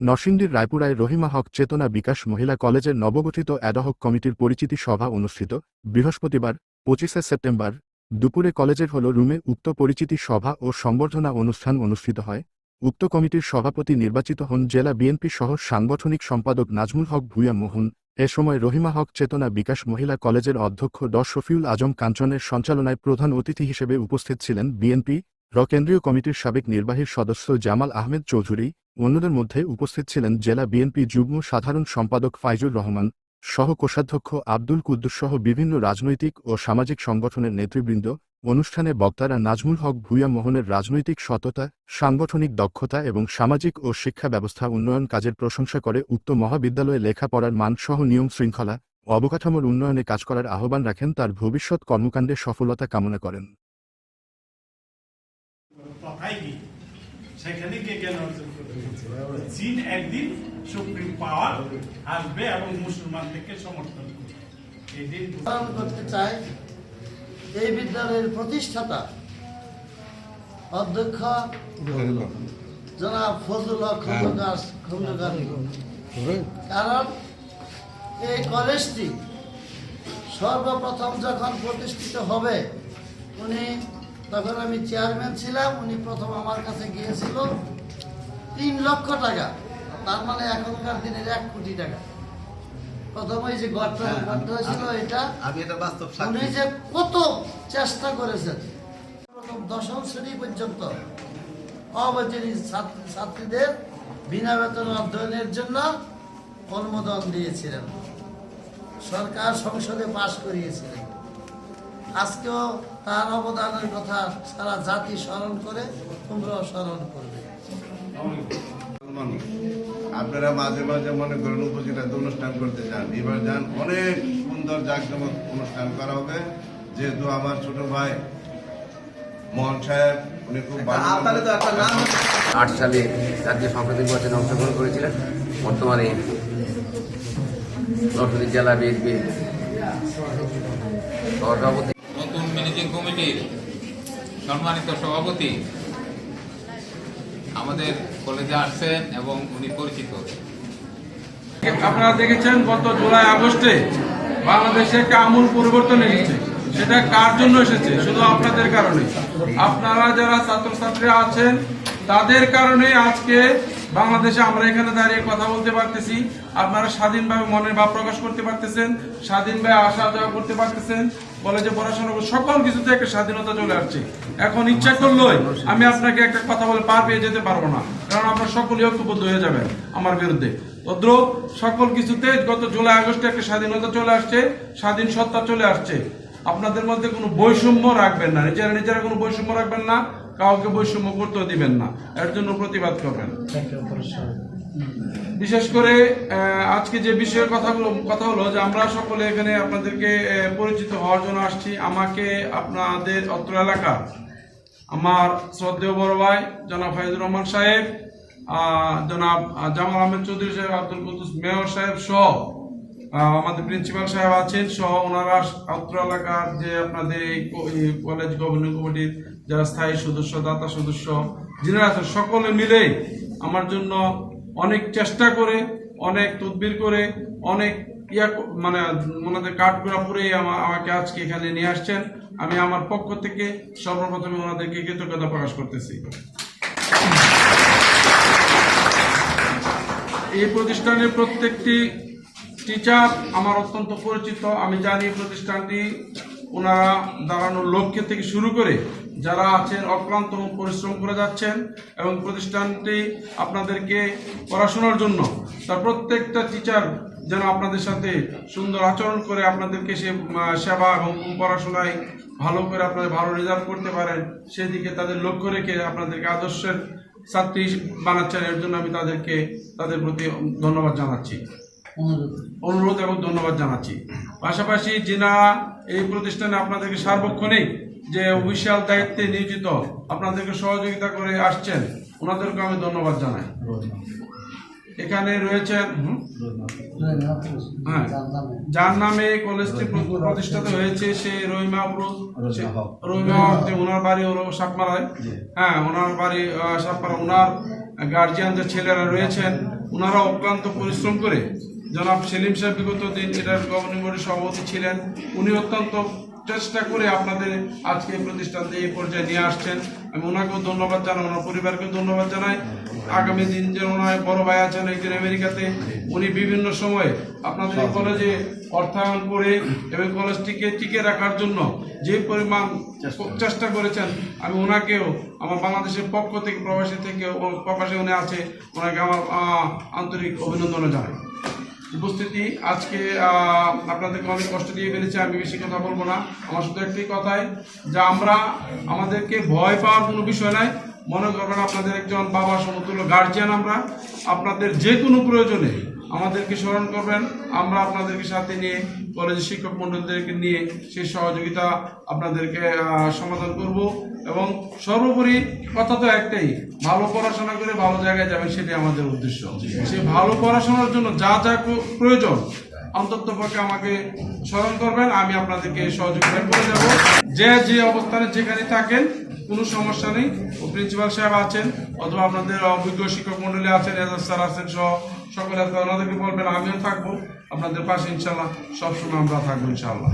নরসিংদীর রায়পুরায় রহিমা হক চেতনা বিকাশ মহিলা কলেজের নবগঠিত অ্যাডহক কমিটির পরিচিতি সভা অনুষ্ঠিত, বৃহস্পতিবার, পঁচিশে সেপ্টেম্বর, দুপুরে কলেজের হল রুমে উক্ত পরিচিতি সভা ও সম্বর্ধনা অনুষ্ঠান অনুষ্ঠিত হয়। উক্ত কমিটির সভাপতি নির্বাচিত হন জেলা বিএনপি সহ সাংগঠনিক সম্পাদক নাজমুল হক ভূয়া মোহন। এ সময় রহিমা হক চেতনা বিকাশ মহিলা কলেজের অধ্যক্ষ ড শফিউল আজম কাঞ্চনের সঞ্চালনায় প্রধান অতিথি হিসেবে উপস্থিত ছিলেন বিএনপি র কেন্দ্রীয় কমিটির সাবেক নির্বাহী সদস্য জামাল আহমেদ চৌধুরী অন্যদের মধ্যে উপস্থিত ছিলেন জেলা বিএনপি যুগ্ম সাধারণ সম্পাদক ফাইজুর রহমান, সহ কোষাধ্যক্ষ আব্দুল কুদ্দুস সহ বিভিন্ন রাজনৈতিক ও সামাজিক সংগঠনের নেতৃবৃন্দ, অনুষ্ঠানে বক্তারা নাজমুল হক ভূয়া মোহনের রাজনৈতিক সততা, সাংগঠনিক দক্ষতা এবং সামাজিক ও শিক্ষা ব্যবস্থা উন্নয়ন কাজের প্রশংসা করে উক্ত মহাবিদ্যালয়ে লেখাপড়ার মানসহ নিয়ম শৃঙ্খলা, অবকাঠামোর উন্নয়নে কাজ করার আহ্বান রাখেন তার ভবিষ্যৎ কর্মকাণ্ডে সফলতা কামনা করেন কথাই কি সেখানে কে জ্ঞান অর্জন করবে? চীন একদিন সুপ্রিম পাওয়ার আসবে এবং মুসলমানদেরকে সমর্থন করবে। করতে চাই এই বিদ্যালয়ের প্রতিষ্ঠাতা অধ্যক্ষ জনাব ফজল হক খন্দকার খন্দকার। কারণ এই কলেজটি সর্বপ্রথম যখন প্রতিষ্ঠিত হবে, উনি তখন আমি চেয়ারম্যান ছিলাম উনি প্রথম আমার কাছে গিয়েছিল তিন লক্ষ টাকা। তার মানে এখনকার দিনের এক কোটি টাকা। প্রথম ওই যে গর্ত গর্ত হয়েছিল এটা। আমি এটা বাস্তব উনি যে কত চেষ্টা করেছেন। প্রথম দশম শ্রেণি পর্যন্ত অবৈতনিক ছাত্রীদের বিনা বেতন অধ্যয়নের জন্য অনুমোদন দিয়েছিলেন। সরকার সংসদে পাশ করিয়েছিলেন। আজকেও তার অবদানের কথা সারা জাতি স্মরণ করে তোমরাও স্মরণ করবে। আপনারা মাঝে মাঝে মনে করেন উপজেলাতে অনুষ্ঠান করতে চান এবার যান অনেক সুন্দর জাঁকজমক অনুষ্ঠান করা হবে। যেহেতু আমার ছোট ভাই মোহন সাহেব উনি খুব আট সালে জাতীয় সংসদ নির্বাচনে অংশগ্রহণ করেছিলেন। বর্তমানে নরসিংদী জেলা বিএনপি সভাপতি ম্যানেজিং কমিটির সম্মানিত সভাপতি আমাদের কলেজে আসছেন এবং উনি পরিচিত। আপনারা দেখেছেন গত জুলাই, আগস্টে বাংলাদেশে একটা আমূল পরিবর্তন এসেছে। সেটা কার জন্য এসেছে? শুধু আপনাদের কারণে। আপনারা যারা ছাত্রছাত্রীরা আছেন, তাদের কারণে আজকে বাংলাদেশে আমরা এখানে দাঁড়িয়ে কথা বলতে পারতেছি। আপনারা স্বাধীনভাবে মনের ভাব প্রকাশ করতে পারতেছেন, স্বাধীনভাবে আসা যাওয়া করতে পারতেছেন কলেজে পড়াশোনা সকল কিছুতে একটা স্বাধীনতা চলে আসছে। এখন ইচ্ছা করলেই আমি আপনাকে একটা কথা বলে পার পেয়ে যেতে পারব না, কারণ আপনার সকলেই ঐক্যবদ্ধ হয়ে যাবেন আমার বিরুদ্ধে। তদ্র সকল কিছুতে গত জুলাই, আগস্টে একটা স্বাধীনতা চলে আসছে, স্বাধীন সত্তা চলে আসছে। আপনাদের মধ্যে কোনো বৈষম্য রাখবেন না, নিজেরা নিজেরা কোনো বৈষম্য রাখবেন না। কাউকে বৈষম্য করতেও দিবেন না। এর জন্য প্রতিবাদ করবেন। বিশেষ করে আজকে যে বিষয়ের কথাগুলো কথা হলো যে আমরা সকলে এখানে আপনাদেরকে পরিচিত হওয়ার জন্য আসছি। আমাকে আপনাদের অত্র এলাকা আমার শ্রদ্ধেয় বড় ভাই জনাব ফাইজুর রহমান সাহেব আহ, জনাব জামাল আহমেদ চৌধুরী সাহেব আব্দুল কুদ্দুস মেয়র সাহেব সহ আমাদের প্রিন্সিপাল সাহেব আছেন সহ ওনারা অত্র এলাকার যে আপনাদের এই কলেজ গভর্নিং কমিটির যারা স্থায়ী সদস্য, দাতা সদস্য, যিনারা আছেন, সকলে মিলে আমার জন্য অনেক চেষ্টা করে, অনেক তদবির করে, অনেক ইয়া মানে ওনাদের কাঠগুলা পুরে আমা- আমাকে আজকে এখানে নিয়ে আসছেন। আমি আমার পক্ষ থেকে সর্বপ্রথমে ওনাদেরকে কৃতজ্ঞতা প্রকাশ করতেছি। এই প্রতিষ্ঠানের প্রত্যেকটি টিচার আমার অত্যন্ত পরিচিত। আমি জানি প্রতিষ্ঠানটি ওনারা দাঁড়ানোর লক্ষ্যে থেকে শুরু করে যারা আছেন অক্লান্ত পরিশ্রম করে যাচ্ছেন এবং প্রতিষ্ঠানটি আপনাদেরকে পড়াশোনার জন্য তার প্রত্যেকটা টিচার যেন আপনাদের সাথে সুন্দর আচরণ করে আপনাদেরকে সে সেবা এবং পড়াশোনায় ভালো করে আপনাদের ভালো রেজাল্ট করতে পারেন, সেদিকে তাদের লক্ষ্য রেখে আপনাদেরকে আদর্শের ছাত্রী বানাচ্ছেন, এর জন্য আমি তাদেরকে, তাদের প্রতি ধন্যবাদ জানাচ্ছি। অনুরোধ এবং ধন্যবাদ জানাচ্ছি। পাশাপাশি যিনারা এই প্রতিষ্ঠানে আপনাদেরকে সার্বক্ষণিক যে অফিসিয়াল দায়িত্বে নিয়োজিত আপনাদেরকে সহযোগিতা করে আসছেন ওনাদেরকে আমি ধন্যবাদ জানাই। এখানে রয়েছেন হ্যাঁ। যার নামে কলেজটি প্র- প্রতিষ্ঠিত হয়েছে সে রহিমা রহিমা ওনার বাড়ি হলো সাপমারায় হ্যাঁ ওনার বাড়ি সাপমারা ওনার গার্জিয়ান যে ছেলেরা রয়েছেন ওনারা অক্লান্ত পরিশ্রম করে জনাব সেলিম সাহেব বিগত দিন এটার গভর্নিং বোর্ডের সভাপতি ছিলেন। উনি অত্যন্ত চেষ্টা করে আপনাদের আজকে এই প্রতিষ্ঠানতে এই পর্যায়ে নিয়ে আসছেন। আমি ওনাকেও ধন্যবাদ জানাই, ওনার পরিবারকেও ধন্যবাদ জানাই। আগামী দিন যে ওনার বড় ভাই আছেন একজন আমেরিকাতে, উনি বিভিন্ন সময়ে আপনাদের কলেজে অর্থায়ন করে এবং কলেজটিকে টিকে রাখার জন্য যে পরিমাণ চেষ্টা করেছেন, আমি ওনাকেও, আমার বাংলাদেশের পক্ষ থেকে, প্রবাসী থেকে প্রবাসী উনি আছে, ওনাকে আমার আন্তরিক অভিনন্দন জানাই। উপস্থিতি। আজকে আপনাদেরকে অনেক কষ্ট দিয়ে ফেলেছি, আমি বেশি কথা বলব না। আমার শুধু একটি কথাই, যে আমরা আমাদেরকে ভয় পাওয়ার কোনো বিষয় নাই। মনে করবেন আপনাদের একজন বাবা সমতুল্য গার্জিয়ান আমরা। আপনাদের যে কোনো প্রয়োজনে আমাদেরকে স্মরণ করবেন। আমরা আপনাদেরকে সাথে নিয়ে কলেজের শিক্ষক মন্ডলদেরকে নিয়ে সেই সহযোগিতা আপনাদেরকে সমাধান করব। এবং সর্বোপরি কথা তো একটাই, ভালো পড়াশোনা করে ভালো জায়গায় যাবেন সেটাই আমাদের উদ্দেশ্য। সেই ভালো পড়াশোনার জন্য যা যা প্রয়োজন, অন্তত পক্ষে আমাকে স্মরণ করবেন, আমি আপনাদেরকে সহযোগিতা করে যাব। যে যে অবস্থানে যেখানে থাকেন, কোনো সমস্যা নেই, ও প্রিন্সিপাল সাহেব আছেন, অথবা আপনাদের অভিজ্ঞ শিক্ষক মন্ডলী আছেন এজাজ স্যার আছেন সহ সকলে আছেন ওনাদেরকে বলবেন, আমিও থাকব। আপনাদের পাশে ইনশাল্লাহ সবসময় আমরা থাকব ইনশাল্লাহ